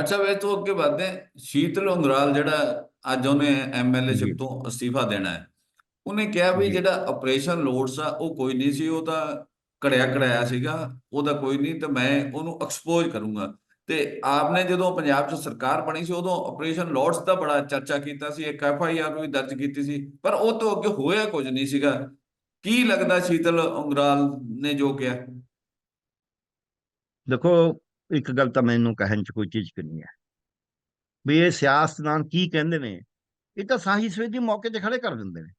ਅੱਛਾ ਵੇ ਤੋਂ ਅੱਗੇ ਵਧਦੇ। ਸ਼ੀਤਲ ਉਂਗਰਾਲ ਜਿਹੜਾ ਅੱਜ ਉਹਨੇ ਐਮਐਲਏਸ਼ਿਪ ਤੋਂ ਅਸਤੀਫਾ ਦੇਣਾ ਹੈ ਉਹਨੇ ਕਿਹਾ ਵੀ ਜਿਹੜਾ ਆਪਰੇਸ਼ਨ ਲੋਡਸ ਆ ਉਹ ਕੋਈ ਨਹੀਂ ਸੀ ਉਹ ਤਾਂ ਘੜਿਆ ਘੜਾਇਆ ਸੀਗਾ ਉਹਦਾ ਕੋਈ ਨਹੀਂ ਤੇ ਮੈਂ ਉਹਨੂੰ ਐਕਸਪੋਜ਼ ਕਰੂੰਗਾ। ਤੇ ਆਪਨੇ ਜਦੋਂ ਪੰਜਾਬ 'ਚ ਸਰਕਾਰ ਬਣੀ ਸੀ ਉਦੋਂ ਆਪਰੇਸ਼ਨ ਲੋਡਸ ਦਾ ਬੜਾ ਚਰਚਾ ਕੀਤਾ ਸੀ ਇੱਕ ਐਫ ਆਈ ਆਰ ਵੀ ਦਰਜ ਕੀਤੀ ਸੀ ਪਰ ਉਹ ਤੋਂ ਅੱਗੇ ਹੋਇਆ ਕੁਝ ਨਹੀਂ ਸੀਗਾ। ਕੀ ਲੱਗਦਾ ਸ਼ੀਤਲ ਉਂਗਰਾਲ ਨੇ ਜੋ ਕਿਹਾ? ਦੇਖੋ ਇੱਕ ਗੱਲ ਤਾਂ ਮੈਨੂੰ ਕਹਿਣ ਚ ਕੋਈ ਚੀਜ਼ ਨਹੀਂ ਹੈ। ਵੀ ਇਹ ਸਿਆਸਤਦਾਨ ਕੀ ਕਹਿੰਦੇ ਨੇ ਇਹ ਤਾਂ ਸਾਹੀ ਸਵੇਦ ਦੇ ਮੌਕੇ ਤੇ ਖੜੇ ਕਰ ਦਿੰਦੇ ਨੇ।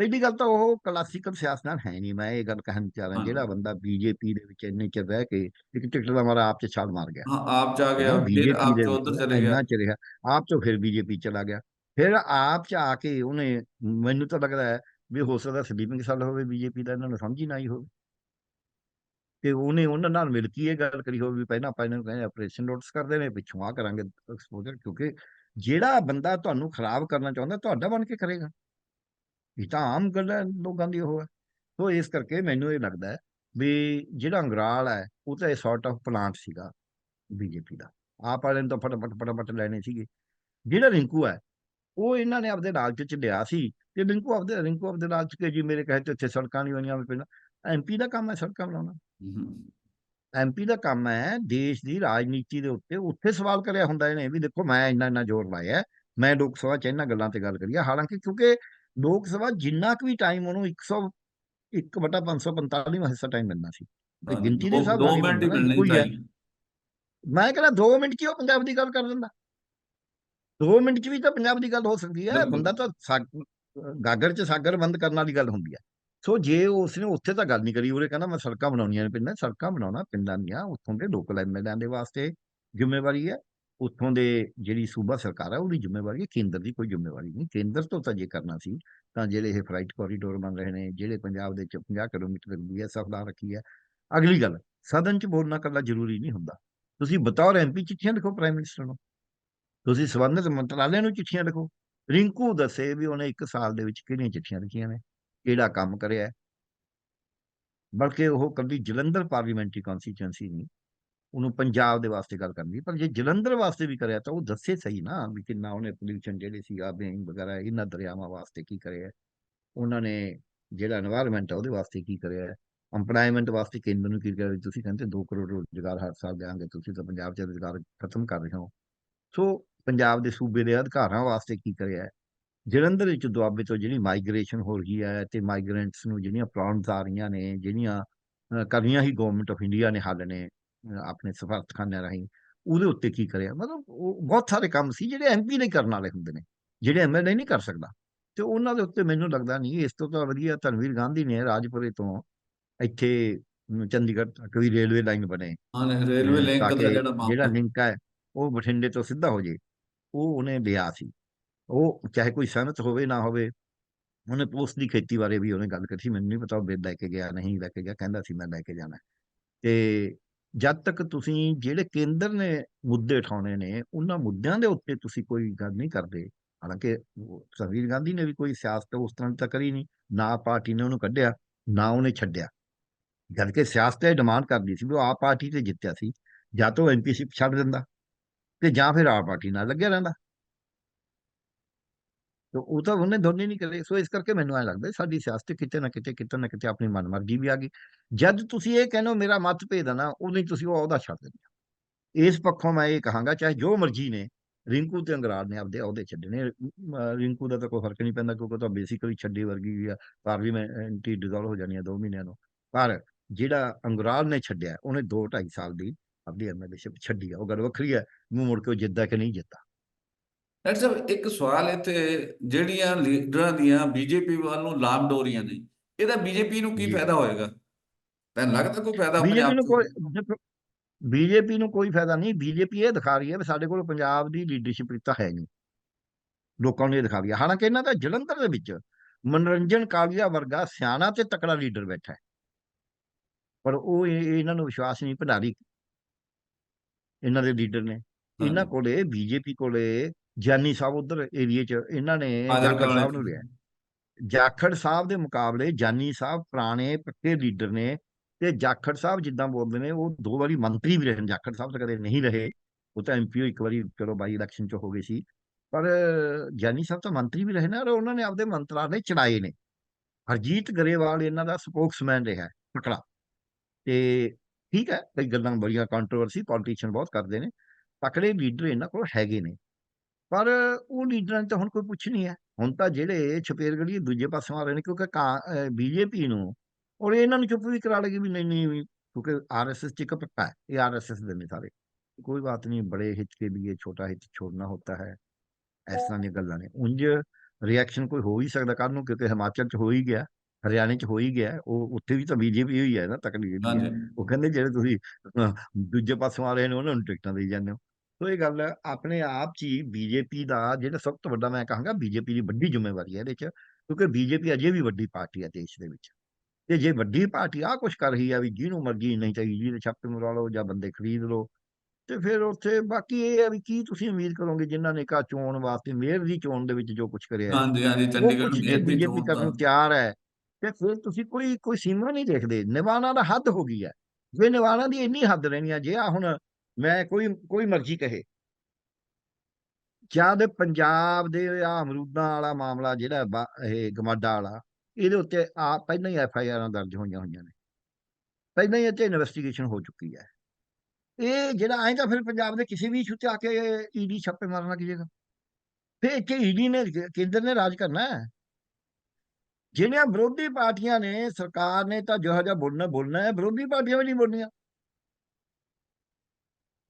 ਪਹਿਲੀ ਗੱਲ ਤਾਂ ਉਹ ਕਲਾਸੀਕਲ ਸਿਆਸਤਦਾਨ ਹੈ ਨਹੀਂ ਮੈਂ ਇਹ ਗੱਲ ਕਹਿਣ ਚਾਹ। ਜਿਹੜਾ ਬੰਦਾ ਬੀਜੇਪੀ ਦੇ ਵਿੱਚ ਇੰਨੇ ਚਿਰ ਰਹਿ ਕੇ ਇੱਕ ਟਿਕਟ ਦਾ ਮਾਰਾ ਆਪ ਚ ਛਾਲ ਮਾਰ ਗਿਆ। ਹਾਂ ਆਪ ਚ ਆ ਗਿਆ ਫਿਰ ਆਪ ਚ ਉਧਰ ਚਲੇ ਗਿਆ। ਚਿਰ ਰਿਹਾ ਆਪ ਤੋਂ ਫਿਰ ਬੀਜੇਪੀ ਚਲਾ ਗਿਆ। ਫਿਰ ਆਪ ਚ ਆ ਕੇ ਉਹਨੇ ਮੈਨੂੰ ਤਾਂ ਲੱਗਦਾ ਹੈ ਵੀ ਹੋ ਸਕਦਾ ਸਲੀਪਿੰਗ ਸੈੱਲ ਹੋਵੇ ਬੀਜੇਪੀ ਦਾ ਇਹਨਾਂ ਨੂੰ ਸਮਝ ਹੀ ਨਾ ਆਈ ਹੋਵੇ। ਤੇ ਉਹਨੇ ਉਹਨਾਂ ਨਾਲ ਮਿਲ ਕੇ ਇਹ ਗੱਲ ਕਰੀ ਹੋਵੇ ਵੀ ਪਹਿਲਾਂ ਆਪਾਂ ਇਹਨਾਂ ਨੂੰ ਕਹਿੰਦੇ ਆਪਰੇਸ਼ਨ ਨੋਟਿਸ ਕਰਦੇ ਨੇ ਪਿੱਛੋਂ ਆ ਕਰਾਂਗੇ ਐਕਸਪੋਜ਼ਰ ਕਿਉਂਕਿ ਜਿਹੜਾ ਬੰਦਾ ਤੁਹਾਨੂੰ ਖਰਾਬ ਕਰਨਾ ਚਾਹੁੰਦਾ, ਤੁਹਾਡਾ ਬਣ ਕੇ ਕਰੇਗਾ। ਇਹ ਤਾਂ ਆਮ ਗੱਲ ਹੈ ਲੋਕਾਂ ਦੀ ਉਹ ਹੈ। ਸੋ ਇਸ ਕਰਕੇ ਮੈਨੂੰ ਇਹ ਲੱਗਦਾ ਹੈ ਵੀ ਜਿਹੜਾ ਅੰਗਰਾਲ ਹੈ, ਉਹ ਤਾਂ ਇਹ ਸੌਰਟ ਆਫ ਪਲਾਂਟ ਸੀਗਾ ਬੀਜੇਪੀ ਦਾ। ਆਪ ਵਾਲਿਆਂ ਨੂੰ ਤਾਂ ਫਟਾਫਟ ਫਟਾਫਟ ਲੈਣੇ ਸੀਗੇ। ਜਿਹੜਾ ਰਿੰਕੂ ਹੈ, ਉਹ ਇਹਨਾਂ ਨੇ ਆਪਦੇ ਲਾਲਚ ਚ ਲਿਆ ਸੀ ਤੇ ਰਿੰਕੂ ਆਪਦੇ ਰਿੰਕੂ ਆਪਦੇ ਲਾਲਚ ਕੇ ਜੀ ਮੇਰੇ ਕਹੇ ਤੇ ਉੱਥੇ ਸੜਕਾਂ ਨਹੀਂ ਬਣੀਆਂ ਪਹਿਲਾਂ। ਐਮਪੀ ਦਾ ਕੰਮ ਹੈ ਸੜਕਾਂ ਬਣਾਉਣਾ। ਐਮਪੀ ਦਾ ਕੰਮ ਹੈ ਦੇਸ਼ ਦੀ ਰਾਜਨੀਤੀ ਦੇ ਉੱਤੇ ਉੱਥੇ ਸਵਾਲ ਕਰਿਆ ਹੁੰਦਾ ਇਹਨੇ ਵੀ ਦੇਖੋ ਮੈਂ ਇੰਨਾ ਇੰਨਾ ਜ਼ੋਰ ਲਾਇਆ ਮੈਂ ਲੋਕ ਸਭਾ ਚ ਇਹਨਾਂ ਗੱਲਾਂ ਤੇ ਗੱਲ ਕਰੀ ਹੈ ਹਾਲਾਂਕਿ ਕਿਉਂਕਿ ਲੋਕ ਸਭਾ ਜਿੰਨਾ ਕੁ ਵੀ ਟਾਈਮ ਉਹਨੂੰ 100 1 ਬਟਾ 545 ਹਿੱਸਾ ਟਾਈਮ ਮਿਲਣਾ ਸੀ। ਤੇ ਗਿਣਤੀ ਦੇ ਹਿਸਾਬ ਨਾਲ ਹੀ ਮਿੰਟ ਮਿਲਣੇ। ਚਾਹੀਦੇ। ਮੈਂ ਕਹਿੰਦਾ 2 ਮਿੰਟ ਉਹ ਪੰਜਾਬ ਦੀ ਗੱਲ ਕਰ ਦਿੰਦਾ। 2 ਮਿੰਟ ਚ ਵੀ ਤਾਂ ਪੰਜਾਬ ਦੀ ਗੱਲ ਹੋ ਸਕਦੀ ਹੈ। ਬੰਦਾ ਤਾਂ ਗਾਗਰ ਚ ਸਾਗਰ ਬੰਦ ਕਰਨ ਵਾਲੀ ਗੱਲ ਹੁੰਦੀ ਹੈ। ਸੋ ਜੇ ਉਸਨੇ ਉੱਥੇ ਤਾਂ ਗੱਲ ਨਹੀਂ ਕਰੀ, ਉਰੇ ਕਹਿੰਦਾ ਮੈਂ ਸੜਕਾਂ ਬਣਾਉਣੀਆਂ ਨੇ ਪਿੰਡਾਂ, ਸੜਕਾਂ ਬਣਾਉਣਾ ਪਿੰਡਾਂ ਦੀਆਂ, ਉੱਥੋਂ ਦੇ ਲੋਕਲ ਐਮਐਲਏਆਂ ਦੇ ਵਾਸਤੇ ਜ਼ਿੰਮੇਵਾਰੀ ਹੈ। ਉੱਥੋਂ ਦੇ ਜਿਹੜੀ ਸੂਬਾ ਸਰਕਾਰ ਹੈ, ਉਹਦੀ ਜ਼ਿੰਮੇਵਾਰੀ ਹੈ, ਕੇਂਦਰ ਦੀ ਕੋਈ ਜ਼ਿੰਮੇਵਾਰੀ ਨਹੀਂ। ਕੇਂਦਰ ਤੋਂ ਤਾਂ ਜੇ ਕਰਨਾ ਸੀ, ਤਾਂ ਜਿਹੜੇ ਇਹ ਫਲਾਈਟ ਕੋਰੀਡੋਰ ਬਣ ਰਹੇ ਨੇ, ਜਿਹੜੇ ਪੰਜਾਬ ਦੇ ਚ 50 ਕਿਲੋਮੀਟਰ ਬੀਐਸਐਫ ਦਾ ਰੱਖੀ ਹੈ। ਅਗਲੀ ਗੱਲ, ਸਦਨ ਚ ਬੋਲਣਾ ਕੱਲਾ ਜ਼ਰੂਰੀ ਨਹੀਂ ਹੁੰਦਾ। ਤੁਸੀਂ ਬਤੌਰ ਐਮਪੀ ਚਿੱਠੀਆਂ ਲਿਖੋ ਪ੍ਰਾਈਮ ਮਿਨਿਸਟਰ ਨੂੰ। ਤੁਸੀਂ ਸੰਬੰਧਿਤ ਮੰਤਰਾਲਿਆਂ ਨੂੰ ਚਿੱਠੀਆਂ ਲਿਖੋ। ਰਿੰਕੂ ਦੱਸੇ ਵੀ ਉਹਨੇ ਇੱਕ ਸਾਲ ਦੇ ਵਿੱਚ ਕਿਹੜੀਆਂ ਚਿੱਠੀਆਂ ਲਿਖੀਆਂ ਨੇ। ਕਿਹੜਾ ਕੰਮ ਕਰਿਆ ਹੈ? ਬਲਕਿ ਉਹ ਕੱਲੀ ਜਲੰਧਰ ਪਾਰਲੀਮੈਂਟਰੀ ਕਨਸਟੀਚੁਐਂਸੀ ਨਹੀਂ, ਉਹਨੂੰ ਪੰਜਾਬ ਦੇ ਵਾਸਤੇ ਗੱਲ ਕਰਨੀ ਪਰ ਜੇ ਜਲੰਧਰ ਵਾਸਤੇ ਵੀ ਕਰਿਆ ਤਾਂ ਉਹ ਦੱਸੇ ਸਹੀ ਨਾ ਵੀ ਕਿੰਨਾ ਉਹਨੇ ਪੋਲੂਸ਼ਨ ਜਿਹੜੇ ਸੀ ਆ ਬੇਂਗ ਵਗੈਰਾ, ਇਹਨਾਂ ਦਰਿਆਵਾਂ ਵਾਸਤੇ ਕੀ ਕਰਿਆ ਉਹਨਾਂ ਨੇ ਜਿਹੜਾ এনवायरमेंट ਆ ਉਹਦੇ ਵਾਸਤੇ ਕੀ ਕਰਿਆ ਅੰਪਲਾਇਮੈਂਟ ਵਾਸਤੇ ਕੇਂਦਰ ਨੂੰ ਕੀ ਕਰਿਆ? ਤੁਸੀਂ ਕਹਿੰਦੇ 2 ਕਰੋੜ ਰੁਜ਼ਗਾਰ ਹਰ ਸਾਲ ਦੇਾਂਗੇ ਤੁਸੀਂ ਤਾਂ ਪੰਜਾਬ 'ਚ ਰੁਜ਼ਗਾਰ ਖਤਮ ਕਰ ਰਹੇ ਹੋ। ਸੋ ਪੰਜਾਬ ਦੇ ਸੂਬੇ ਦੇ ਅਧਿਕਾਰਾਂ ਵਾਸਤੇ ਕੀ ਕਰਿਆ ਜਲੰਧਰ ਵਿੱਚ ਦੁਆਬੇ ਤੋਂ ਜਿਹੜੀ ਮਾਈਗ੍ਰੇਸ਼ਨ ਹੋ ਰਹੀ ਹੈ ਤੇ ਮਾਈਗ੍ਰੈਂਟਸ ਨੂੰ ਜਿਹੜੀਆਂ ਪ੍ਰੋਬਲਮਸ ਆ ਰਹੀਆਂ ਨੇ ਜਿਹੜੀਆਂ ਕਰਨੀਆਂ ਹੀ ਗਵਰਨਮੈਂਟ ਆਫ ਇੰਡੀਆ ਨੇ ਹੱਲ ਨੇ ਆਪਣੇ ਸਫਾਰਤਖਾਨਿਆਂ ਰਾਹੀਂ ਉਹਦੇ ਉੱਤੇ ਕੀ ਕਰਿਆ? ਮਤਲਬ ਉਹ ਬਹੁਤ ਸਾਰੇ ਕੰਮ ਸੀ ਜਿਹੜੇ ਐਮਪੀ ਨੇ ਕਰਨ ਵਾਲੇ ਹੁੰਦੇ ਨੇ ਜਿਹੜੇ ਐਮਐਲਏ ਨਹੀਂ ਕਰ ਸਕਦਾ। ਤੇ ਉਹਨਾਂ ਦੇ ਉੱਤੇ ਮੈਨੂੰ ਲੱਗਦਾ ਨਹੀਂ ਇਸ ਤੋਂ ਤਾਂ ਵਧੀਆ ਧਨਵੀਰ ਗਾਂਧੀ ਨੇ ਰਾਜਪੁਰੇ ਤੋਂ ਇੱਥੇ ਚੰਡੀਗੜ੍ਹ ਤੱਕ ਵੀ ਰੇਲਵੇ ਲਾਈਨ ਬਣੇ। ਹਾਂ ਰੇਲਵੇ ਲਿੰਕ ਦਾ ਜਿਹੜਾ ਜਿਹੜਾ ਲਿੰਕ ਹੈ ਉਹ ਬਠਿੰਡੇ ਤੋਂ ਸਿੱਧਾ ਹੋ ਜੇ ਉਹ ਉਹਨੇ ਲਿਆ ਸੀ। ਉਹ ਚਾਹੇ ਕੋਈ ਸਹਿਮਤ ਹੋਵੇ, ਨਾ ਹੋਵੇ, ਉਹਨੇ ਪੋਸਟ ਦੀ ਖੇਤੀ ਬਾਰੇ ਵੀ ਉਹਨੇ ਗੱਲ ਕੀਤੀ ਸੀ, ਮੈਨੂੰ ਨਹੀਂ ਪਤਾ ਉਹ ਬਿੱਲ ਲੈ ਕੇ ਗਿਆ, ਨਹੀਂ ਲੈ ਕੇ ਗਿਆ, ਕਹਿੰਦਾ ਸੀ ਮੈਂ ਲੈ ਕੇ ਜਾਣਾ। ਹੈ। ਤੇ ਜਦ ਤੱਕ ਤੁਸੀਂ ਜਿਹੜੇ ਕੇਂਦਰ ਨੇ ਮੁੱਦੇ ਉਠਾਉਣੇ ਨੇ, ਉਹਨਾਂ ਮੁੱਦਿਆਂ ਦੇ ਉੱਤੇ ਤੁਸੀਂ ਕੋਈ ਗੱਲ ਨਹੀਂ ਕਰਦੇ। ਹਾਲਾਂਕਿ ਉਹ ਗਾਂਧੀ ਨੇ ਵੀ ਕੋਈ ਸਿਆਸਤ ਉਸ ਤਰ੍ਹਾਂ ਤਾਂ ਕਰੀ ਨਹੀਂ, ਨਾ ਪਾਰਟੀ ਨੇ ਉਹਨੂੰ ਕੱਢਿਆ, ਨਾ ਉਹਨੇ ਛੱਡਿਆ। ਜਦ ਕਿ ਸਿਆਸਤ ਇਹ ਡਿਮਾਂਡ ਕਰਦੀ ਸੀ ਵੀ ਉਹ ਆਪ ਪਾਰਟੀ ਤੇ ਜਿੱਤਿਆ ਸੀ, ਜਾਂ ਤਾਂ ਉਹ ਐਮਪੀਸੀਪ ਛੱਡ ਦਿੰਦਾ, ਤੇ ਜਾਂ ਫਿਰ ਆਪ ਪਾਰਟੀ ਨਾਲ ਲੱਗਿਆ ਰਹਿੰਦਾ। ਤੇ ਉਹ ਤਾਂ ਉਹਨੇ ਦੋਨੇ ਨਹੀਂ ਕਰੇ ਸੋ ਇਸ ਕਰਕੇ ਮੈਨੂੰ ਐ ਲੱਗਦਾ ਸਾਡੀ ਸਿਆਸਤ ਕਿਤੇ ਨਾ ਕਿਤੇ ਕਿਤੇ ਨਾ ਕਿਤੇ ਆਪਣੀ ਮਨਮਰਜ਼ੀ ਵੀ ਆ ਗਈ। ਜਦ ਤੁਸੀਂ ਇਹ ਕਹਿੰਦੇ ਹੋ ਮੇਰਾ ਮਤਭੇਦ ਹੈ ਨਾ ਉਦੋਂ ਹੀ ਤੁਸੀਂ ਉਹ ਅਹੁਦਾ ਛੱਡ ਦਿੰਦੇ ਹੋ। ਇਸ ਪੱਖੋਂ ਮੈਂ ਇਹ ਕਹਾਂਗਾ ਚਾਹੇ ਜੋ ਮਰਜ਼ੀ ਨੇ ਰਿੰਕੂ ਤੇ ਅੰਗਰਾਲ ਨੇ ਆਪਦੇ ਅਹੁਦੇ ਛੱਡਣੇ। ਅਮ, ਰਿੰਕੂ ਦਾ ਤਾਂ ਕੋਈ ਫ਼ਰਕ ਨਹੀਂ ਪੈਂਦਾ ਕਿਉਂਕਿ ਉਹ ਤਾਂ ਬੇਸਿਕਲੀ ਛੱਡੀ ਵਰਗੀ ਵੀ ਆ। ਪਾਰਲੀਮੈਂਟ ਡਿਸੋਲਵ ਹੋ ਜਾਣੀ ਆ 2 ਮਹੀਨਿਆਂ ਨੂੰ। ਪਰ ਜਿਹੜਾ ਅੰਗਰਾਲ ਨੇ ਛੱਡਿਆ ਉਹਨੇ 2 2.5 ਸਾਲ ਦੀ ਆਪਣੀ ਐਮਐਲਏਸ਼ਿਪ ਛੱਡੀ ਆ। ਉਹ ਗੱਲ ਵੱਖਰੀ ਹੈ ਮੂੰਹ ਮੁੜ ਕੇ ਉਹ ਜਿੱਦਾਂ ਕਿ ਨਹੀਂ ਜਿੱਤਾ ਡਾਕਟਰ ਸਾਹਿਬ ਇੱਕ ਸਵਾਲ ਇੱਥੇ ਜਿਹੜੀਆਂ ਲੀਡਰਾਂ ਦੀਆਂ ਬੀਜੇਪੀ ਵੱਲ ਨੂੰ ਲਾਮ ਡੋਰੀਆਂ ਨੇ ਇਹਦਾ ਬੀਜੇਪੀ ਨੂੰ ਕੀ। ਫਾਇਦਾ ਹੋਏਗਾ ਤੈਨੂੰ ਲੱਗਦਾ ਕੋਈ ਫਾਇਦਾ ਪੰਜਾਬ ਨੂੰ? ਕੋਈ ਬੀਜੇਪੀ ਨੂੰ ਕੋਈ ਫਾਇਦਾ ਨਹੀਂ ਬੀਜੇਪੀ ਇਹ ਦਿਖਾ ਰਹੀ ਹੈ ਵੀ ਸਾਡੇ ਕੋਲ ਪੰਜਾਬ ਦੀ ਲੀਡਰਸ਼ਿਪ ਤਾਂ ਹੈ ਨਹੀਂ ਲੋਕਾਂ ਨੂੰ ਇਹ ਦਿਖਾ ਰਹੀ ਹੈ ਹਾਲਾਂਕਿ ਇਹਨਾਂ ਦਾ ਜਲੰਧਰ ਦੇ ਵਿੱਚ ਮਨੋਰੰਜਨ ਕਾਲੀਆ ਵਰਗਾ ਸਿਆਣਾ ਤੇ ਤਕੜਾ ਲੀਡਰ ਬੈਠਾ ਹੈ ਪਰ ਉਹ ਇਹ- ਇਹ ਇਹਨਾਂ ਨੂੰ ਵਿਸ਼ਵਾਸ ਨਹੀਂ ਭੰਡਾਰੀ ਇਹਨਾਂ ਦੇ ਲੀਡਰ ਨੇ ਇਹਨਾਂ। ਕੋਲੇ ਬੀਜੇਪੀ ਕੋਲੇ ਜਾਨੀ ਸਾਹਿਬ ਉਧਰ ਏਰੀਏ 'ਚ ਇਹਨਾਂ ਨੇ ਜਾਖੜ ਸਾਹਿਬ ਨੂੰ ਲਿਆ। ਜਾਖੜ ਸਾਹਿਬ ਦੇ ਮੁਕਾਬਲੇ ਜਾਨੀ ਸਾਹਿਬ ਪੁਰਾਣੇ ਪੱਕੇ ਲੀਡਰ ਨੇ ਤੇ ਜਾਖੜ ਸਾਹਿਬ ਜਿੱਦਾਂ ਬੋਲਦੇ ਨੇ ਉਹ ਦੋ ਵਾਰੀ ਮੰਤਰੀ ਵੀ ਰਹੇ ਨੇ। ਜਾਖੜ ਸਾਹਿਬ ਤਾਂ ਕਦੇ ਨਹੀਂ ਰਹੇ। ਉਹ ਤਾਂ ਐਮਪੀ ਇੱਕ ਵਾਰੀ ਚਲੋ ਬਾਈ ਇਲੈਕਸ਼ਨ ਚ ਹੋ ਗਏ ਸੀ। ਪਰ ਗਿਆਨੀ ਸਾਹਿਬ ਤਾਂ ਮੰਤਰੀ ਵੀ ਰਹੇ ਨਾ ਔਰ ਉਹਨਾਂ ਨੇ ਆਪਦੇ ਮੰਤਰਾਲੇ ਚੜਾਏ ਨੇ। ਹਰਜੀਤ ਗਰੇਵਾਲ ਇਹਨਾਂ ਦਾ ਸਪੋਕਸਮੈਨ ਰਿਹਾ ਤਕੜਾ ਤੇ ਠੀਕ ਹੈ ਕਈ ਗੱਲਾਂ ਬੜੀਆਂ ਕੰਟਰੋਵਰਸੀ ਪੋਲੀਟੀਸ਼ੀਅਨ ਬਹੁਤ ਕਰਦੇ ਨੇ ਤਕੜੇ ਲੀਡਰ ਇਹਨਾਂ ਕੋਲ ਹੈਗੇ ਨੇ। ਪਰ ਉਹ ਲੀਡਰਾਂ ਤਾਂ ਹੁਣ ਕੋਈ ਪੁੱਛ ਨਹੀਂ ਹੈ। ਹੁਣ ਤਾਂ ਜਿਹੜੇ ਛਪੇਰਗੜੀ ਦੂਜੇ ਪਾਸੋਂ ਆ ਰਹੇ ਨੇ ਕਿਉਂਕਿ ਬੀਜੇਪੀ ਨੂੰ ਔਰ ਇਹਨਾਂ ਨੂੰ ਚੁੱਪ ਵੀ ਕਰਾ ਲੇਗੀ ਵੀ ਨਹੀਂ ਨਹੀਂ ਕਿਉਂਕਿ ਆਰਐਸਐਸ ਚ ਇੱਕ ਪੱਕਾ ਹੈ ਇਹ ਆਰਐਸਐਸ ਦੇ ਨੇ ਸਾਰੇ। ਕੋਈ ਬਾਤ ਨਹੀਂ ਬੜੇ ਹਿੱਤ ਕੇ ਵੀ ਇਹ ਛੋਟਾ ਹਿੱਤ ਛੋੜਨਾ ਹੁੰਦਾ ਹੈ ਇਸ ਤਰ੍ਹਾਂ ਦੀਆਂ ਗੱਲਾਂ ਨੇ। ਉਂਝ ਰਿਐਕਸ਼ਨ ਕੋਈ ਹੋ ਹੀ ਸਕਦਾ ਕੱਲ ਨੂੰ ਕਿਉਂਕਿ ਹਿਮਾਚਲ ਚ ਹੋ ਹੀ ਗਿਆ ਹਰਿਆਣੇ ਚ ਹੋ ਹੀ ਗਿਆ ਉਹ ਉੱਥੇ ਵੀ ਤਾਂ ਬੀਜੇਪੀ ਹੋਈ ਹੈ ਨਾ ਹਾਂਜੀ। ਉਹ ਕਹਿੰਦੇ ਜਿਹੜੇ ਤੁਸੀਂ ਦੂਜੇ ਪਾਸੋਂ ਆ ਰਹੇ ਨੇ ਉਹਨਾਂ ਨੂੰ ਟਿਕਟਾਂ ਦੇਈ ਜਾਂਦੇ ਹੋ। ਸੋ ਇਹ ਗੱਲ ਆਪਣੇ ਆਪ 'ਚ ਹੀ ਬੀਜੇਪੀ ਦਾ ਜਿਹੜਾ ਸਭ ਤੋਂ ਵੱਡਾ ਮੈਂ ਕਹਾਂਗਾ ਬੀਜੇਪੀ ਦੀ ਵੱਡੀ ਜ਼ਿੰਮੇਵਾਰੀ ਹੈ ਇਹਦੇ 'ਚ ਕਿਉਂਕਿ ਬੀਜੇਪੀ ਅਜੇ ਵੀ ਵੱਡੀ ਪਾਰਟੀ ਹੈ ਦੇਸ਼ ਦੇ ਵਿੱਚ। ਤੇ ਜੇ ਵੱਡੀ ਪਾਰਟੀ ਆ ਕੁਝ ਕਰ ਰਹੀ ਹੈ ਵੀ ਜਿਹਨੂੰ ਮਰਜ਼ੀ ਨਹੀਂ ਚਾਹੀਦੀ ਜਿਹਦੇ ਛਾਪੇ ਮਰਵਾ ਲਓ ਜਾਂ ਬੰਦੇ ਖਰੀਦ ਲਓ ਤੇ ਫਿਰ ਉੱਥੇ ਬਾਕੀ ਇਹ ਹੈ ਵੀ ਕੀ ਤੁਸੀਂ ਉਮੀਦ ਕਰੋਗੇ ਜਿਨ੍ਹਾਂ ਨੇ ਕਾ ਚੋਣ ਵਾਸਤੇ ਮੇਅਰ ਦੀ ਚੋਣ ਦੇ ਵਿੱਚ ਜੋ ਕੁਝ ਕਰਿਆ ਹਾਂਜੀ ਹਾਂਜੀ ਚੰਡੀਗੜ੍ਹ ਮੇਅਰ ਦੀ ਚੋਣ ਕਰਨ ਨੂੰ ਤਿਆਰ ਹੈ ਤੇ ਫਿਰ ਤੁਸੀਂ ਕੋਈ ਕੋਈ ਸੀਮਾ ਨਹੀਂ ਦੇਖਦੇ। ਨਿਵਾਣਾ ਦਾ ਹੱਦ ਹੋ ਗਈ ਹੈ। ਜੇ ਨਿਵਾਣਾ ਦੀ ਇੰਨੀ ਹੱਦ ਰਹਿਣੀ ਹੈ ਜੇ ਆ ਹੁਣ ਮੈਂ ਕੋਈ ਕੋਈ ਮਰਜ਼ੀ ਕਹੇ। ਜਦ ਪੰਜਾਬ ਦੇ ਆ ਅਮਰੂਦਾਂ ਵਾਲਾ ਮਾਮਲਾ ਜਿਹੜਾ ਇਹ ਗਮਾਡਾ ਵਾਲਾ, ਇਹਦੇ ਉੱਤੇ ਆ, ਪਹਿਲਾਂ ਹੀ ਐਫ ਆਈ ਆਰਾਂ ਦਰਜ ਹੋਈਆਂ ਹੋਈਆਂ ਨੇ। ਪਹਿਲਾਂ ਹੀ ਇੱਥੇ ਇਨਵੈਸਟੀਗੇਸ਼ਨ ਹੋ ਚੁੱਕੀ ਹੈ। ਇਹ ਜਿਹੜਾ ਐਂ ਤਾਂ ਫਿਰ ਪੰਜਾਬ ਦੇ ਕਿਸੇ ਵੀ ਇਸ਼ੂ ਤੇ ਆ ਕੇ ਈਡੀ ਛਾਪੇ ਮਾਰਨ ਲੱਗ ਜਾਏਗਾ ਫਿਰ ਇੱਥੇ ਈਡੀ ਨੇ ਕੇਂਦਰ ਨੇ ਰਾਜ ਕਰਨਾ ਹੈ। ਜਿਹੜੀਆਂ ਵਿਰੋਧੀ ਪਾਰਟੀਆਂ ਨੇ, ਸਰਕਾਰ ਨੇ ਤਾਂ ਜੋ ਜਿਹਾ ਬੋਲਣਾ ਬੋਲਣਾ ਹੈ। ਵਿਰੋਧੀ ਪਾਰਟੀਆਂ ਵੀ ਨਹੀਂ ਬੋਲਣੀਆਂ।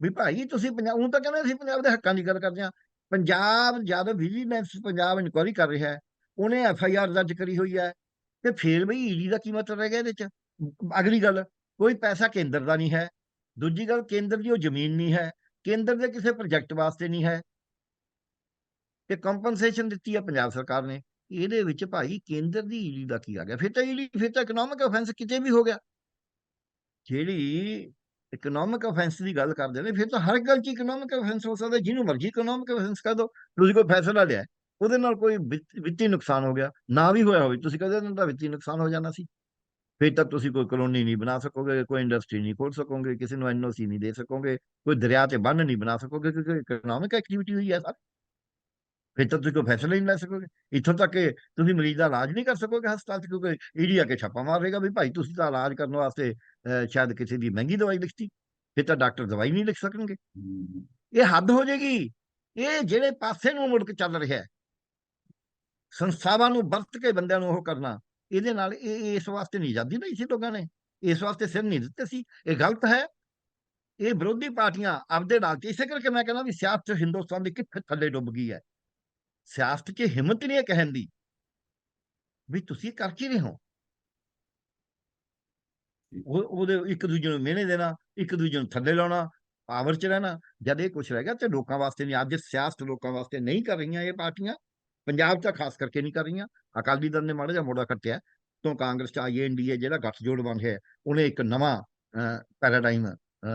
ਵੀ ਭਾਈ ਤੁਸੀਂ ਪੰਜਾਬ ਉਹ ਤਾਂ ਕਹਿੰਦੇ ਅਸੀਂ ਪੰਜਾਬ ਦੇ ਹੱਕਾਂ ਦੀ ਗੱਲ ਕਰਦੇ ਹਾਂ। ਪੰਜਾਬ ਜਦ ਵਿਜੀਲੈਂਸ ਪੰਜਾਬ ਇਨਕੁਆਇਰੀ ਕਰ ਰਿਹਾ ਹੈ, ਉਹਨੇ ਐਫ ਆਈ ਆਰ ਦਰਜ ਕਰੀ ਹੋਈ ਹੈ ਤੇ ਫਿਰ ਵੀ ਈਡੀ ਦਾ ਕੀ ਮਤਲਬ ਰਹਿ ਗਿਆ ਇਹਦੇ ਚ? ਅਗਲੀ ਗੱਲ, ਕੋਈ ਪੈਸਾ ਕੇਂਦਰ ਦਾ ਨਹੀਂ ਹੈ। ਦੂਜੀ ਗੱਲ, ਕੇਂਦਰ ਦੀ ਉਹ ਜ਼ਮੀਨ ਨਹੀਂ ਹੈ। ਕੇਂਦਰ ਦੇ ਕਿਸੇ ਪ੍ਰੋਜੈਕਟ ਵਾਸਤੇ ਨਹੀਂ ਹੈ। ਤੇ ਕੰਪਨਸੇਸ਼ਨ ਦਿੱਤੀ ਹੈ ਪੰਜਾਬ ਸਰਕਾਰ ਨੇ। ਇਹਦੇ ਵਿੱਚ ਭਾਈ ਕੇਂਦਰ ਦੀ ਈਡੀ ਦਾ ਕੀ ਆ ਗਿਆ? ਫਿਰ ਤਾਂ ਈਡੀ ਫਿਰ ਤਾਂ ਇਕਨੋਮਿਕ ਆਫੈਂਸ ਕਿਤੇ ਵੀ ਹੋ ਗਿਆ। ਜਿਹੜੀ ਇਕਨੋਮਿਕ ਆਫੈਂਸ ਦੀ ਗੱਲ ਕਰਦੇ ਨੇ, ਫਿਰ ਤਾਂ ਹਰ ਗੱਲ 'ਚ ਇਕਨੋਮਿਕ ਆਫੈਂਸ ਹੋ ਸਕਦਾ, ਜਿਹਨੂੰ ਮਰਜ਼ੀ ਇਕਨੋਮਿਕ ਆਫੈਂਸ ਕਰ ਦੋ ਤੁਸੀਂ ਕੋਈ ਫੈਸਲਾ ਲਿਆ ਉਹਦੇ ਨਾਲ ਕੋਈ ਵਿੱਤੀ ਨੁਕਸਾਨ ਹੋ ਗਿਆ, ਨਾ ਵੀ ਹੋਇਆ ਹੋਵੇ, ਤੁਸੀਂ ਕਹਿੰਦੇ ਇਹਨਾਂ ਦਾ ਵਿੱਤੀ ਨੁਕਸਾਨ ਹੋ ਜਾਣਾ ਸੀ? ਫਿਰ ਤਾਂ ਤੁਸੀਂ ਕੋਈ ਕਲੋਨੀ ਨਹੀਂ ਬਣਾ ਸਕੋਗੇ, ਕੋਈ ਇੰਡਸਟਰੀ ਨਹੀਂ ਖੋਲ ਸਕੋਗੇ, ਕਿਸੇ ਨੂੰ ਐਨਓਸੀ ਨਹੀਂ ਦੇ ਸਕੋਗੇ, ਕੋਈ ਦਰਿਆ ਤੇ ਬੰਨ ਨਹੀਂ ਬਣਾ ਸਕੋਗੇ, ਕਿਉਂਕਿ ਇਕਨੋਮਿਕ ਐਕਟੀਵਿਟੀ ਹੋਈ ਹੈ ਸਰ। ਫਿਰ ਤਾਂ ਤੁਸੀਂ ਕੋਈ ਫੈਸਲਾ ਹੀ ਨਹੀਂ ਲੈ ਸਕੋਗੇ। ਇੱਥੋਂ ਤੱਕ ਕਿ ਤੁਸੀਂ ਮਰੀਜ਼ ਦਾ ਇਲਾਜ ਨਹੀਂ ਕਰ ਸਕੋਗੇ ਹਸਪਤਾਲ 'ਚ ਕਿਉਂਕਿ ਈਡੀ ਆ ਕੇ ਛਾਪਾ ਮਾਰੇਗਾ ਵੀ ਭਾਈ ਤੁਸੀਂ ਤਾਂ ਇਲਾਜ ਕਰਨ ਵਾਸਤੇ ਅਹ, ਸ਼ਾਇਦ ਕਿਸੇ ਦੀ ਮਹਿੰਗੀ ਦਵਾਈ ਲਿਖਤੀ ਫਿਰ ਤਾਂ ਡਾਕਟਰ ਦਵਾਈ ਨਹੀਂ ਲਿਖ ਸਕਣਗੇ। ਇਹ ਹੱਦ ਹੋ ਜਾਏਗੀ। ਇਹ ਜਿਹੜੇ ਪਾਸੇ ਨੂੰ ਮੁੜ ਕੇ ਚੱਲ ਰਿਹਾ ਹੈ ਸੰਸਥਾਵਾਂ ਨੂੰ ਵਰਤ ਕੇ ਬੰਦਿਆਂ ਨੂੰ ਉਹ ਕਰਨਾ ਇਹਦੇ ਨਾਲ ਇਹ ਇਸ ਵਾਸਤੇ ਨਹੀਂ ਆਜ਼ਾਦੀ ਨਹੀਂ ਸੀ ਲੋਕਾਂ ਨੇ। ਇਸ ਵਾਸਤੇ ਸਿਰ ਨਹੀਂ ਦਿੱਤੇ ਸੀ। ਇਹ ਗਲਤ ਹੈ। ਇਹ ਵਿਰੋਧੀ ਪਾਰਟੀਆਂ ਆਪਦੇ ਨਾਲ ਚ ਇਸੇ ਕਰਕੇ ਮੈਂ ਕਹਿੰਦਾ ਵੀ ਸਿਆਸਤ ਹਿੰਦੁਸਤਾਨ ਦੀ ਕਿੱਥੇ ਥੱਲੇ ਡੁੱਬ ਗਈ ਹੈ। ਸਿਆਸਤ 'ਚ ਹਿੰਮਤ ਨਹੀਂ ਹੈ ਕਹਿਣ ਦੀ। ਵੀ ਤੁਸੀਂ ਕਰ ਕੀ ਰਹੇ ਹੋ? ਉਹ, ਉਹਦੇ ਇੱਕ ਦੂਜੇ ਨੂੰ ਮਿਹਨੇ ਦੇਣਾ, ਇੱਕ ਦੂਜੇ ਨੂੰ ਥੱਲੇ ਲਾਉਣਾ, ਪਾਵਰ 'ਚ ਰਹਿਣਾ, ਜਦ ਇਹ ਕੁਝ ਰਹਿ ਗਿਆ ਤੇ ਲੋਕਾਂ ਵਾਸਤੇ ਨਹੀਂ, ਅੱਜ ਸਿਆਸਤ ਲੋਕਾਂ ਵਾਸਤੇ ਨਹੀਂ ਕਰ ਰਹੀਆਂ ਇਹ ਪਾਰਟੀਆਂ, ਪੰਜਾਬ 'ਚ ਖਾਸ ਕਰਕੇ ਨਹੀਂ ਕਰ ਰਹੀਆਂ, ਅਕਾਲੀ ਦਲ ਨੇ ਮਾੜਾ ਜਿਹਾ ਮੋੜਾ ਕੱਟਿਆ ਤੋਂ ਕਾਂਗਰਸ 'ਚ ਆਈ ਐਨਡੀਏ ਜਿਹੜਾ ਗੱਠਜੋੜ ਬਣ ਗਿਆ, ਉਹਨੇ ਇੱਕ ਨਵਾਂ ਪੈਰਾਡਾਈਮ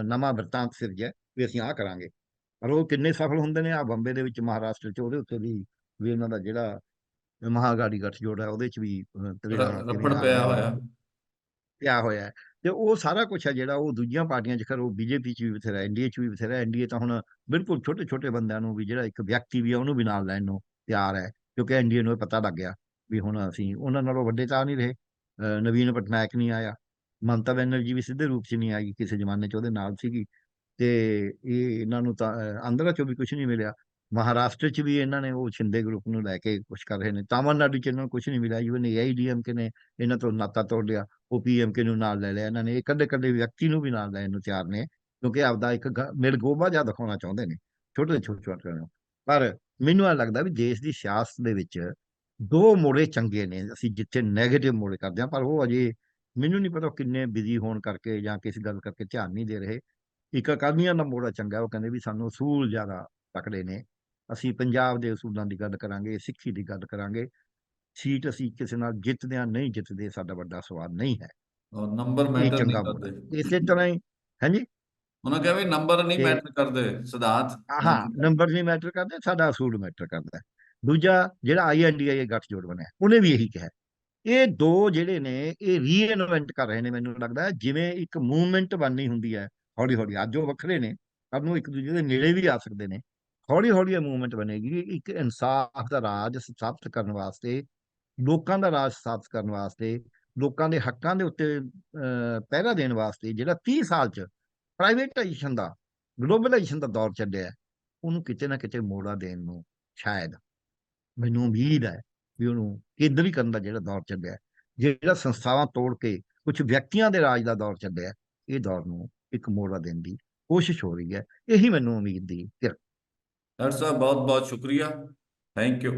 ਨਵਾਂ ਵਰਤਾਂਤ ਸਿਰਜਿਆ ਵੀ ਅਸੀਂ ਆਹ ਕਰਾਂਗੇ। ਪਰ ਉਹ ਕਿੰਨੇ ਸਫਲ ਹੁੰਦੇ ਨੇ ਆ ਬੰਬੇ ਦੇ ਵਿੱਚ ਮਹਾਰਾਸ਼ਟਰ 'ਚ, ਉਹਦੇ ਉੱਤੇ ਵੀ ਵੀ ਉਹਨਾਂ ਦਾ ਜਿਹੜਾ ਮਹਾਗਾੜੀ ਗੱਠਜੋੜ ਹੈ ਉਹਦੇ 'ਚ ਵੀ ਰੱਪੜ ਪਿਆ ਹੋਇਆ। ਪਿਆ ਹੋਇਆ। ਤੇ ਉਹ ਸਾਰਾ ਕੁਝ ਹੈ ਜਿਹੜਾ ਉਹ ਦੂਜੀਆਂ ਪਾਰਟੀਆਂ 'ਚ ਕਰੋ ਬੀਜੇਪੀ 'ਚ ਵੀ ਬਥੇਰਾ ਐਨਡੀਏ 'ਚ ਵੀ ਬਥੇਰਾ ਐਨਡੀਏ ਤਾਂ ਹੁਣ ਬਿਲਕੁਲ ਛੋਟੇ ਛੋਟੇ ਬੰਦਿਆਂ ਨੂੰ ਵੀ ਜਿਹੜਾ ਇੱਕ ਵਿਅਕਤੀ ਵੀ ਆ ਉਹਨੂੰ ਵੀ ਨਾਲ ਲੈਣ ਨੂੰ ਤਿਆਰ ਹੈ। ਕਿਉਂਕਿ ਐਨਡੀਏ ਨੂੰ ਪਤਾ ਲੱਗ ਗਿਆ ਵੀ ਹੁਣ ਅਸੀਂ ਉਹਨਾਂ ਨਾਲੋਂ ਵੱਡੇ ਤਾਂ ਨਹੀਂ ਰਹੇ। ਨਵੀਨ ਪਟਨਾਇਕ ਨਹੀਂ ਆਇਆ। ਮਮਤਾ ਬੈਨਰਜੀ ਵੀ ਸਿੱਧੇ ਰੂਪ 'ਚ ਨਹੀਂ ਆਈ ਕਿਸੇ ਜ਼ਮਾਨੇ 'ਚ ਉਹਦੇ ਨਾਲ ਸੀਗੀ। ਤੇ ਇਹ ਇਹਨਾਂ ਨੂੰ ਤਾਂ ਆਂਧਰਾ 'ਚੋਂ ਵੀ ਕੁਝ ਨਹੀਂ ਮਿਲਿਆ। ਮਹਾਰਾਸ਼ਟਰ 'ਚ ਵੀ ਇਹਨਾਂ ਨੇ ਉਹ ਛਿੰਦੇ ਗਰੁੱਪ ਨੂੰ ਲੈ ਕੇ ਕੁਝ ਕਰ ਰਹੇ ਨੇ, ਤਾਮਿਲਨਾਡੂ 'ਚ ਇਹਨਾਂ ਨੂੰ ਕੁਝ ਨਹੀਂ ਮਿਲਿਆ ਇਵਨ ਏਆਈਡੀਐਮਕੇ ਨੇ ਇਹਨਾਂ ਤੋਂ ਨਾਤਾ ਤੋੜ ਲਿਆ, ਉਹ ਪੀਐਮਕੇ ਨੂੰ ਨਾਲ ਲੈ ਲਿਆ ਇਹਨਾਂ ਨੇ ਇਕੱਲੇ ਇਕੱਲੇ ਵਿਅਕਤੀ ਨੂੰ ਵੀ ਨਾਲ ਲੈਣ ਨੂੰ ਤਿਆਰ ਨੇ, ਕਿਉਂਕਿ ਆਪਦਾ ਇੱਕ ਗ- ਮਿਲਗੋਬਾ ਜਿਹਾ ਦਿਖਾਉਣਾ ਚਾਹੁੰਦੇ ਨੇ, ਛੋਟੇ ਛੋਟੇ ਛੋਟੇ ਨੂੰ। ਪਰ ਮੈਨੂੰ ਇਹ ਲੱਗਦਾ ਵੀ ਦੇਸ਼ ਦੀ ਸਿਆਸਤ ਦੇ ਵਿੱਚ ਦੋ ਮੋੜੇ ਚੰਗੇ ਨੇ, ਅਸੀਂ ਜਿੱਥੇ ਨੈਗੇਟਿਵ ਮੋੜੇ ਕਰਦੇ ਹਾਂ, ਪਰ ਉਹ ਅਜੇ ਮੈਨੂੰ ਨਹੀਂ ਪਤਾ ਉਹ ਕਿੰਨੇ ਬਿਜ਼ੀ ਹੋਣ ਕਰਕੇ ਜਾਂ ਕਿਸ ਗੱਲ ਕਰਕੇ ਧਿਆਨ ਨਹੀਂ ਦੇ ਰਹੇ। ਇੱਕ ਅਕਾਲੀਆਂ ਦਾ ਮੋੜਾ ਚੰਗਾ, ਉਹ ਕਹਿੰਦੇ ਵੀ ਸਾਨੂੰ ਅਸੂਲ ਜ਼ਿਆਦਾ ਤਕੜੇ ਨੇ। ਅਸੀਂ ਪੰਜਾਬ ਦੇ ਅਸੂਲਾਂ ਦੀ ਗੱਲ ਕਰਾਂਗੇ ਸਿੱਖੀ ਦੀ ਗੱਲ ਕਰਾਂਗੇ ਸੀਟ ਅਸੀਂ ਕਿਸੇ ਨਾਲ ਜਿੱਤਦੇ ਹਾਂ ਨਹੀਂ ਜਿੱਤਦੇ ਸਾਡਾ ਵੱਡਾ ਸਵਾਲ ਨਹੀਂ ਹੈ। ਨੰਬਰ ਮੈਟਰ ਨਹੀਂ ਕਰਦੇ। ਇਸੇ ਤਰ੍ਹਾਂ ਹੀ ਹਾਂਜੀ? ਉਹਨਾਂ ਕਿਹਾ ਵੀ ਨੰਬਰ ਨਹੀਂ ਮੈਟਰ ਕਰਦੇ ਸਿਧਾਂਤ ਹਾਂ ਨੰਬਰ ਨਹੀਂ ਮੈਟਰ ਕਰਦੇ ਸਾਡਾ ਅਸੂਲ ਮੈਟਰ ਕਰਦਾ। ਦੂਜਾ ਜਿਹੜਾ ਆਈਐਨਡੀਆਈ ਗੱਠਜੋੜ ਬਣਿਆ ਉਹਨੇ ਵੀ ਇਹੀ ਕਿਹਾ। ਇਹ ਦੋ ਜਿਹੜੇ ਨੇ ਇਹ ਰੀਇਨਵੈਂਟ ਕਰ ਰਹੇ ਨੇ ਮੈਨੂੰ ਲੱਗਦਾ ਜਿਵੇਂ ਇੱਕ ਮੂਵਮੈਂਟ ਬਣਨੀ ਹੁੰਦੀ ਹੈ ਹੌਲੀ ਹੌਲੀ ਅੱਜ ਉਹ ਵੱਖਰੇ ਨੇ ਕੱਲ੍ਹ ਨੂੰ ਇੱਕ ਦੂਜੇ ਦੇ ਨੇੜੇ ਵੀ ਆ ਸਕਦੇ ਨੇ। ਹੌਲੀ ਹੌਲੀ ਇਹ ਮੂਵਮੈਂਟ ਬਣੇਗੀ ਇੱਕ ਇਨਸਾਫ ਦਾ ਰਾਜ ਸਥਾਪਿਤ ਕਰਨ ਵਾਸਤੇ, ਲੋਕਾਂ ਦਾ ਰਾਜ ਸਥਾਪਿਤ ਕਰਨ ਵਾਸਤੇ, ਲੋਕਾਂ ਦੇ ਹੱਕਾਂ ਦੇ ਉੱਤੇ ਪਹਿਰਾ ਦੇਣ ਵਾਸਤੇ ਜਿਹੜਾ 30 ਸਾਲ ਚ ਪ੍ਰਾਈਵੇਟਾਈਜੇਸ਼ਨ ਦਾ ਗਲੋਬਲਾਈਜੇਸ਼ਨ ਦਾ ਦੌਰ ਚੱਲਿਆ, ਉਹਨੂੰ ਕਿਤੇ ਨਾ ਕਿਤੇ ਮੋੜਾ ਦੇਣ ਨੂੰ ਸ਼ਾਇਦ ਮੈਨੂੰ ਉਮੀਦ ਹੈ ਵੀ ਉਹਨੂੰ ਕੇਂਦਰੀਕਰਨ ਦਾ ਜਿਹੜਾ ਦੌਰ ਚੱਲਿਆ, ਜਿਹੜਾ ਸੰਸਥਾਵਾਂ ਤੋੜ ਕੇ ਕੁਝ ਵਿਅਕਤੀਆਂ ਦੇ ਰਾਜ ਦਾ ਦੌਰ ਚੱਲਿਆ, ਇਹ ਦੌਰ ਨੂੰ ਇੱਕ ਮੋੜਾ ਦੇਣ ਦੀ ਕੋਸ਼ਿਸ਼ ਹੋ ਰਹੀ ਹੈ। ਇਹੀ ਮੈਨੂੰ ਉਮੀਦ ਦੀ ਕਿਰਨ ਡਾਕਟਰ ਸਾਹਿਬ ਬਹੁਤ ਬਹੁਤ ਸ਼ੁਕਰੀਆ ਥੈਂਕ ਯੂ